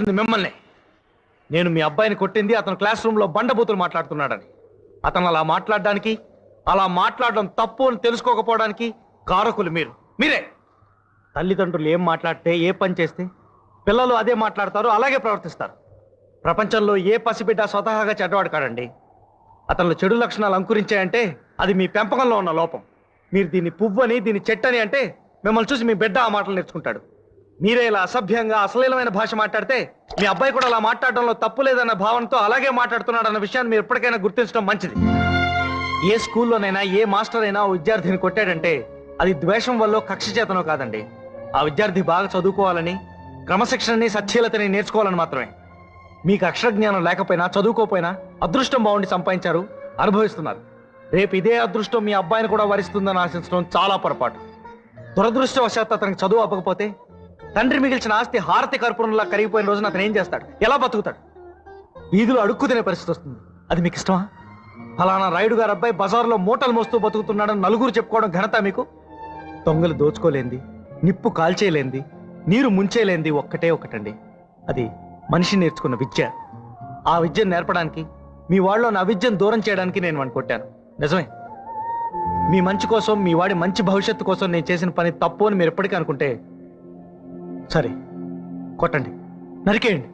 చేసింది మిమ్మల్ని. నేను మీ అబ్బాయిని కొట్టింది అతను క్లాస్ రూమ్లో బండబూతులు మాట్లాడుతున్నాడని. అతను అలా మాట్లాడడానికి అలా మాట్లాడడం తప్పు అని తెలుసుకోకపోవడానికి కారకులు మీరు. మీరే. తల్లిదండ్రులు ఏం మాట్లాడితే ఏ పని చేస్తే పిల్లలు అదే మాట్లాడతారు అలాగే ప్రవర్తిస్తారు. ప్రపంచంలో ఏ పసిబిడ్డ స్వతహాగా చెడ్డవాడు కాడండి. అతనిలో చెడు లక్షణాలు అంకురించాయంటే అది మీ పెంపకంలో ఉన్న లోపం. మీరు దీన్ని పువ్వని దీన్ని చెట్టని అంటే మిమ్మల్ని చూసి మీ బిడ్డ ఆ మాటలు నేర్చుకుంటాడు. మీరే ఇలా అసభ్యంగా అశ్లీలమైన భాష మాట్లాడితే మీ అబ్బాయి కూడా అలా మాట్లాడడంలో తప్పు లేదన్న భావనతో అలాగే మాట్లాడుతున్నాడన్న విషయాన్ని మీరు ఎప్పటికైనా గుర్తించడం మంచిది. ఏ స్కూల్లోనైనా ఏ మాస్టర్ అయినా విద్యార్థిని కొట్టాడంటే అది ద్వేషం వల్ల కక్ష చేతనో కాదండి. ఆ విద్యార్థి బాగా చదువుకోవాలని క్రమశిక్షణని సత్యలతని నేర్చుకోవాలని మాత్రమే. మీకు అక్షరజ్ఞానం లేకపోయినా చదువుకోపోయినా అదృష్టం బాగుండి సంపాదించారు అనుభవిస్తున్నారు. రేపు ఇదే అదృష్టం మీ అబ్బాయిని కూడా వరిస్తుందని ఆశించడం చాలా పొరపాటు. దురదృష్టవశాత్తు అతనికి చదువు అవ్వకపోతే తండ్రి మిగిల్చిన ఆస్తి హారతి కర్పూరంలా కరిగిపోయిన రోజున అతను ఏం చేస్తాడు? ఎలా బతుకుతాడు? వీధిలో అడుక్కు తినే పరిస్థితి వస్తుంది. అది మీకు ఇష్టమా? ఫలానా రాయుడు గారు అబ్బాయి బజార్లో మూటలు మోస్తూ బతుకుతున్నాడని నలుగురు చెప్పుకోవడం ఘనత మీకు? దొంగలు దోచుకోలేంది నిప్పు కాల్చేయలేంది నీరు ముంచేయలేంది ఒక్కటే ఒకటండి. అది మనిషి నేర్చుకున్న విద్య. ఆ విద్యను నేర్పడానికి మీ వాళ్ళలో నా విద్యను దూరం చేయడానికి నేను వాడిని కొట్టాను. నిజమే. మీ మంచి కోసం మీ వాడి మంచి భవిష్యత్తు కోసం నేను చేసిన పని తప్పు అని మీరు ఎప్పటికీ అనుకుంటే సరే కొట్టండి. నరికేయండి.